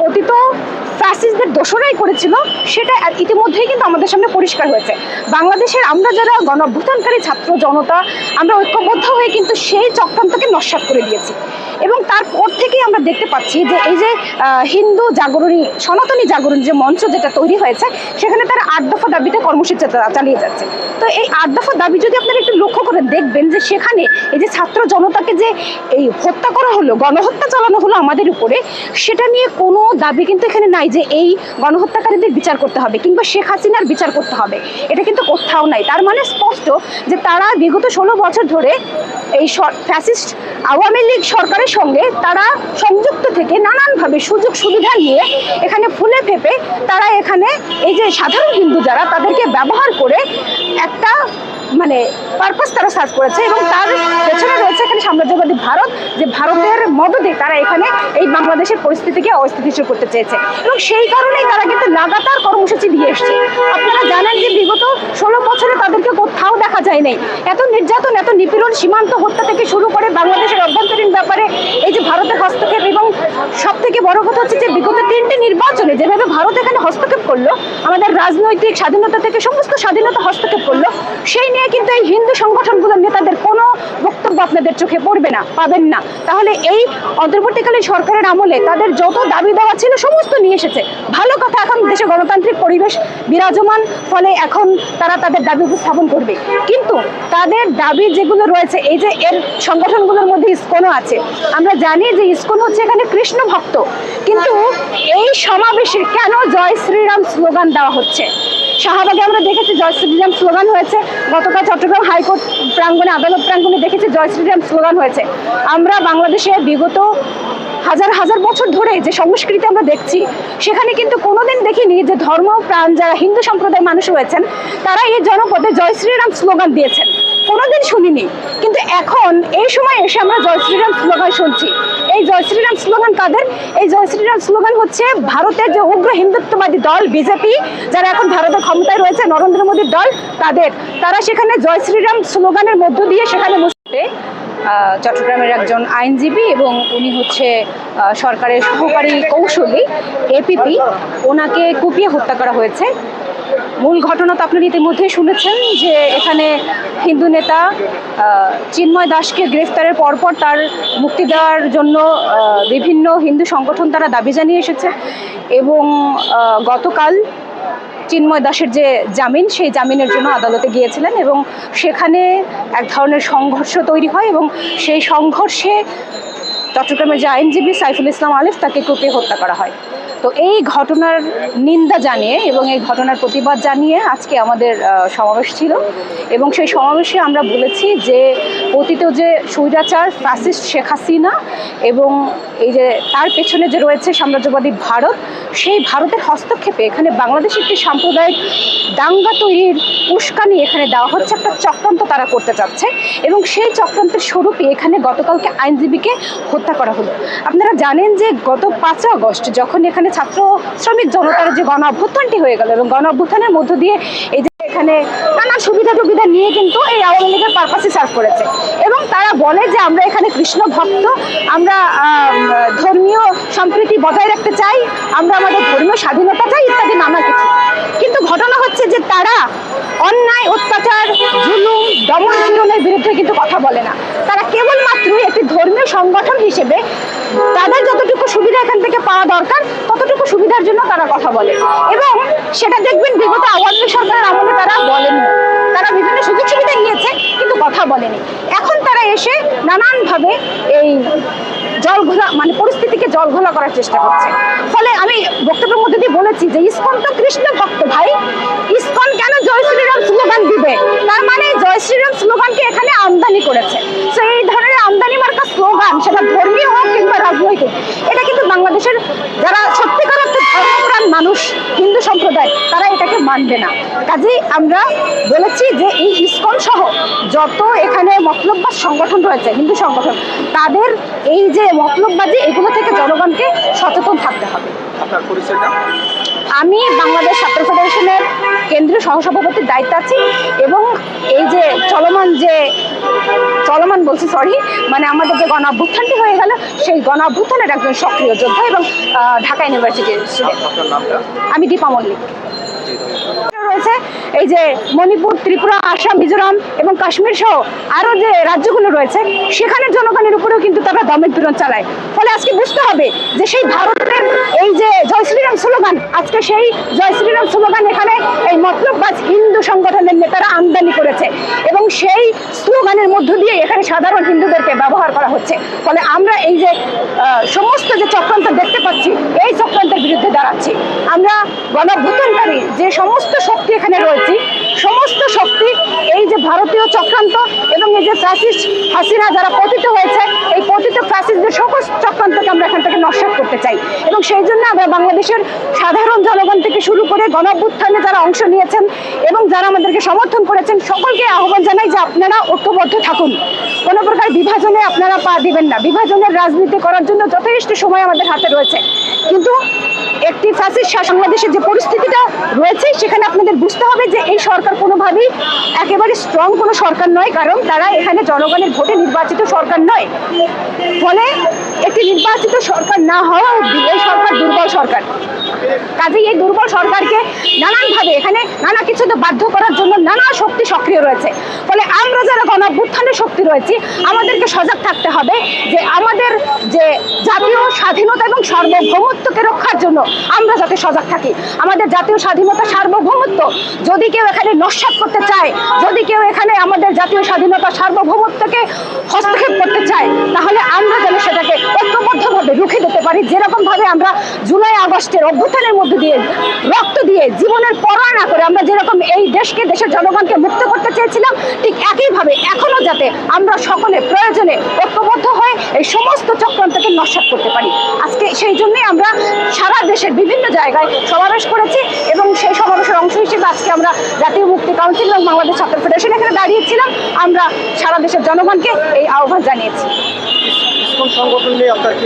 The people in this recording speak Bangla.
পতিত ফ্যাসিস্টদের দোষরাই করেছিল, সেটা ইতিমধ্যেই কিন্তু আমাদের সামনে পরিষ্কার হয়েছে। বাংলাদেশের আমরা যারা গণ ছাত্র জনতা, আমরা ঐক্যবদ্ধ হয়ে কিন্তু সেই চক্রান্তকে নস্বাত করে দিয়েছি। এবং তারপর থেকেই আমরা দেখতে পাচ্ছি যে এই যে হিন্দু জাগরণী, সনাতনী জাগরণ যে মঞ্চ যেটা তৈরি হয়েছে, সেখানে তারা আট দফা দাবিতে কর্মসূচি চালিয়ে যাচ্ছে। তো এই আট দফা দাবি যদি আপনারা একটু লক্ষ্য করে দেখবেন যে সেখানে এই যে ছাত্র জনতাকে যে এই হত্যা করা হলো, গণহত্যা চালানো হলো আমাদের উপরে, সেটা নিয়ে কোনো দাবি কিন্তু এখানে নাই যে এই গণহত্যাকারীদের বিচার করতে হবে কিংবা শেখ হাসিনার বিচার করতে হবে। এটা কিন্তু কোথাও নাই। তার মানে স্পষ্ট যে তারা বিগত ষোলো বছর ধরে এই ফ্যাসিস্ট আওয়ামী লীগ সরকারের সঙ্গে তারা সংযুক্ত থেকে নানানভাবে সুযোগ সুবিধা নিয়ে এখানে ফুলে ফেপে তারা এখানে এই যে সাধারণ হিন্দু যারা, তাদেরকে ব্যবহার করে একটা মানে পারপাস তারা সার্চ করেছে এবং তার সাম্রাজ্যবাদী ভারত যে ভারতের মদদে তারা এখানে এই বাংলাদেশের পরিস্থিতিকে অস্থিতিশীল করতে চেয়েছে। এবং সেই কারণেই তারা কিন্তু লাগাতার কর্মসূচি দিয়ে এসছে। আপনারা জানেন যে বিগত ষোলো বছরে তাদেরকে কোথাও দেখা যায় নাই। এত নির্যাতন এত নিপীড়ন সীমান্ত হত্যা থেকে শুরু করে বাংলাদেশের অভ্যন্তরীণ ব্যাপারে এই যে ভারতের হস্তক্ষেপ এবং সব থেকে বড় কথা হচ্ছে যে বিগত তিনটি নির্বাচনে যেভাবে ভারত এখানে হস্তক্ষেপ করল আমাদের রাজনৈতিক স্বাধীনতা থেকে সমস্ত স্বাধীনতা হস্তক্ষেপ করল সেই নিয়ে কিন্তু এই হিন্দু সংগঠনগুলোর নেতাদের কোনো বক্তব্য আপনাদের চোখে পড়বে না, পাবেন না। তাহলে এই অন্তর্বর্তীকালীন সরকারের আমলে তাদের যত দাবি দেওয়া ছিল সমস্ত নিয়ে এসেছে। ভালো কথা, এখন দেশে গণতান্ত্রিক পরিবেশ বিরাজমান, ফলে এখন তারা তাদের দাবি উপস্থাপন করবে। কিন্তু তাদের দাবি যেগুলো রয়েছে, এই যে এর সংগঠনগুলোর মধ্যে ইস্কনও আছে। আমরা জানি যে ইস্কন হচ্ছে এখানে কৃষ্ণ ভক্ত। কিন্তু এই সমাবেশে কেন জয় শ্রীরাম স্লোগান দেওয়া হচ্ছে? শাহবাগে আমরা দেখেছি জয় শ্রীরাম স্লোগান হয়েছে। গতকাল চট্টগ্রাম হাইকোর্ট প্রাঙ্গণে, আদালত প্রাঙ্গণে দেখেছি জয় শ্রীরাম স্লোগান হয়েছে। আমরা বাংলাদেশে বিগত হাজার হাজার বছর ধরে যে সংস্কৃতি আমরা দেখছি, সেখানে কিন্তু কোনোদিন দেখিনি যে ধর্ম, প্রাণ যারা হিন্দু সম্প্রদায়ের মানুষ রয়েছেন, তারা এই জনপদে জয় শ্রীরাম স্লোগান দিয়েছেন। কোনোদিন শুনিনি। কিন্তু এখন এই সময় এসে আমরা জয় শ্রীরাম স্লোগান শুনছি। এই জয় শ্রীরাম স্লোগান কাদের? এই জয় শ্রীরাম স্লোগান হচ্ছে ভারতের যে উগ্র হিন্দুত্ববাদী দল, বিজেপি, যারা এখন ভারতের ক্ষমতায় রয়েছে, নরেন্দ্র মোদীর দল তাদের। তারা সেখানে জয় শ্রীরাম স্লোগানের মধ্য দিয়ে সেখানে চট্টগ্রামের একজন আইনজীবী এবং উনি হচ্ছে সরকারের সহকারী কৌশলী এপিপি ওনাকে কুপিয়ে হত্যা করা হয়েছে। মূল ঘটনা তো আপনারা ইতিমধ্যে শুনেছেন যে এখানে হিন্দু নেতা চিন্ময় দাসকে গ্রেফতারের পরপর তার মুক্তি দেওয়ার জন্য বিভিন্ন হিন্দু সংগঠন তারা দাবি জানিয়ে এসেছে এবং গতকাল চিন্ময় দাসের যে জামিন, সেই জামিনের জন্য আদালতে গিয়েছিলেন এবং সেখানে এক ধরনের সংঘর্ষ তৈরি হয় এবং সেই সংঘর্ষে চট্টগ্রামের যে আইনজীবী সাইফুল ইসলাম আলিফ তাকে কুপিয়ে হত্যা করা হয়। তো এই ঘটনার নিন্দা জানিয়ে এবং এই ঘটনার প্রতিবাদ জানিয়ে আজকে আমাদের সমাবেশ ছিল। এবং সেই সমাবেশে আমরা বলেছি যে অতীত যে স্বৈরাচার, ফ্যাসিস্ট শেখ হাসিনা এবং এই যে তার পেছনে যে রয়েছে সাম্রাজ্যবাদী ভারত, সেই ভারতের হস্তক্ষেপে এখানে বাংলাদেশে একটি সাম্প্রদায়িক দাঙ্গা তৈরির উস্কানি এখানে দেওয়া হচ্ছে, একটা চক্রান্ত তারা করতে চাচ্ছে। এবং সেই চক্রান্তের স্বরূপে এখানে গতকালকে আইনজীবীকে হত্যা করা হলো। আপনারা জানেন যে গত পাঁচই আগস্ট যখন এখানে ছাত্র শ্রমিক জনতার যে গণ অভ্যুত্থানটি হয়ে গেল এবং গণ অভ্যুত্থানের মধ্য দিয়ে এই যে এখানে নানা সুবিধা সুবিধা নিয়ে কিন্তু এই আওয়ামী লীগের পারপাসে সার্ভ করেছে। এবং তারা বলে যে আমরা এখানে কৃষ্ণ ভক্ত, আমরা ধর্মীয় সম্প্রীতি বজায় রাখতে চাই, আমরা আমাদের ধর্মীয় স্বাধীনতা চাই ইত্যাদি নানা কিছু। কিন্তু ঘটনা হচ্ছে যে তারা অন্যায়, অত্যাচার, জুলুম, দমন পীড়নের বিরুদ্ধে কিন্তু কথা বলে না। তারা কেবলমাত্র একটি ধর্মীয় সংগঠন হিসেবে তাদের যতটুকু সুবিধা এখান থেকে পাওয়া দরকার ততটুকু সুবিধার জন্য তারা কথা বলে। এবং সেটা দেখবেন বিগত আওয়ামী সরকারের আমলে তারা বলেনি। তারা বিভিন্ন সুযোগ সুবিধা নিয়েছে, কিন্তু কথা বলেনি। এখন তারা এসে নানানভাবে এই জল ঘোলা মানে পরিস্থিতিকে জল ঘোলা করার চেষ্টা করছে। ফলে আমি বক্তব্যের মধ্যে দিয়ে বলেছি যে ইস্কন্ত কৃষ্ণ ভক্ত ভাই ইসকন কেন জয় শ্রীরাম স্লোগান দিবে তার মানে জয় শ্রীরাম স্লোগানকে এখানে আমদানি করেছে তো এই ধরনের আমদানি মার্কা স্লোগান সেটা ধর্মীয় হোক কিংবা রাজনৈতিক এটা কিন্তু বাংলাদেশের যারা সত্যিকার অর্থে ধর্মপ্রাণ মানুষ হিন্দু সম্প্রদায়, তারা এটাকে মানবে না। কাজেই আমরা বলেছি যে এই ইসকন সহ যত এখানে মতলববাজ সংগঠন রয়েছে, হিন্দু সংগঠন, তাদের এই যে মতলববাজি এগুলো থেকে জনগণকে সচেতন থাকতে হবে। আপনার পরিচয়টা? আমি বাংলাদেশ ছাত্র ফেডারেশনের কেন্দ্রীয় সহসভাপতির দায়িত্ব আছি এবং এই যে চলমান যে চলমান বলছি সরি মানে আমাদের যে গণ অভ্যুত্থানটি হয়ে গেল সেই গণ অভ্যুত্থানের একজন সক্রিয় যোদ্ধা এবং ঢাকা ইউনিভার্সিটির স্টুডেন্ট আমি দীপা মল্লিক। রয়েছে এই যে মণিপুর ত্রিপুরা আসাম মিজোরাম এবং কাশ্মীর সহ আরও যে রাজ্যগুলো রয়েছে সেখানের জনগণের উপরেও কিন্তু তারা দমের পীড়ন চালায়। ফলে আজকে বুঝতে হবে যে সেই ভারতের এই যে স্লোগান আজকে সেই জয় শ্রীরাম স্লোগান এখানে এই মতলববাজ হিন্দু সংগঠনের নেতারা আমদানি করেছে। সেই স্লোগানের মধ্য দিয়ে এখানে সাধারণ হিন্দুদেরকে ব্যবহার করা হচ্ছে। ফলে আমরা এই যে সমস্ত যে চক্রান্ত দেখতে পাচ্ছি, এই চক্রান্তের বিরুদ্ধে দাঁড়াচ্ছি। আমরা গণভূতনকারী যে সমস্ত শক্তি এখানে রয়েছে, সমস্ত শক্তি এই যে ভারতীয় চক্রান্ত এবং এই যে ফ্যাসিস্ট হাসিনা যারা পতিত হয়েছে, এই পতিত ফ্যাসিস্টদের সকল চক্রান্তকে আমরা এখান থেকে নস্বাত করতে চাই। এবং সেই জন্য আমরা বাংলাদেশের সাধারণ জনগণ থেকে শুরু করে গণভ্যুত্থানে যারা অংশ নিয়েছেন এবং যারা আমাদেরকে সমর্থন করেছেন, সকলকে আহ্বান জানাই যে আপনারা ঐক্যবদ্ধ থাকুন। কোনো প্রকার বিভাজনে আপনারা পা দিবেন না। বিভাজনের রাজনীতি করার জন্য যথেষ্ট সময় আমাদের হাতে রয়েছে। কিন্তু একটি শাসন বাংলাদেশের যে পরিস্থিতিটা রয়েছে, সেখানে আপনাদের বুঝতে হবে যে এই সরকার কোনোভাবেই একেবারে স্ট্রং কোনো সরকার নয়, কারণ তারা এখানে জনগণের ভোটে নির্বাচিত সরকার নয়। ফলে একটি নির্বাচিত সরকার না হওয়াও এই সরকার দুর্বল সরকার। কাজেই এই দুর্বল সরকারকে নানানভাবে এখানে নানা কিছুতে বাধ্য করার জন্য নানা শক্তি সক্রিয় রয়েছে। ফলে আমরা যারা গণঅভ্যুত্থানের শক্তি রয়েছি, আমাদেরকে সজাগ থাকতে হবে যে আমাদের যে জাতীয় স্বাধীনতা এবং সার্বভৌমত্বকে রক্ষার জন্য আমরা যাতে সজাগ থাকি। আমাদের জাতীয় স্বাধীনতা সার্বভৌমত্ব, যদি কেউ এখানে নস্বাত করতে চায়, যদি কেউ এখানে আমাদের জাতীয় স্বাধীনতা সার্বভৌমত্বকে হস্তক্ষেপ করতে চায়, তাহলে আমরা যেন সেটাকে ঐক্যবদ্ধভাবে রুখে দিতে পারি। যেরকমভাবে আমরা জুলাই আগস্টের অভ্যুত্থানের মধ্যে দিয়ে রক্ত দিয়ে জীবনের পরোয়া না করে আমরা যেরকম এই দেশকে, দেশের জনগণকে মুক্ত করতে চেয়েছিলাম, ঠিক একইভাবে এখনও যাতে আমরা সকলে প্রয়োজনে ঐক্যবদ্ধ হয়ে এই সমস্ত চক্রান্তকে নস্বাত করতে পারি। আজকে সেই জন্যই আমরা সারা দেশের বিভিন্ন জায়গায় সমাবেশ করেছি এবং সেই সমাবেশের অংশ হিসেবে আজকে আমরা জাতীয় মুক্তি কাউন্সিল এবং বাংলাদেশ ছাত্র ফেডারেশন এখানে দাঁড়িয়েছিলাম। আমরা সারা দেশের জনগণকে এই আহ্বান জানিয়েছি। সংগঠন নিয়ে আপনার কি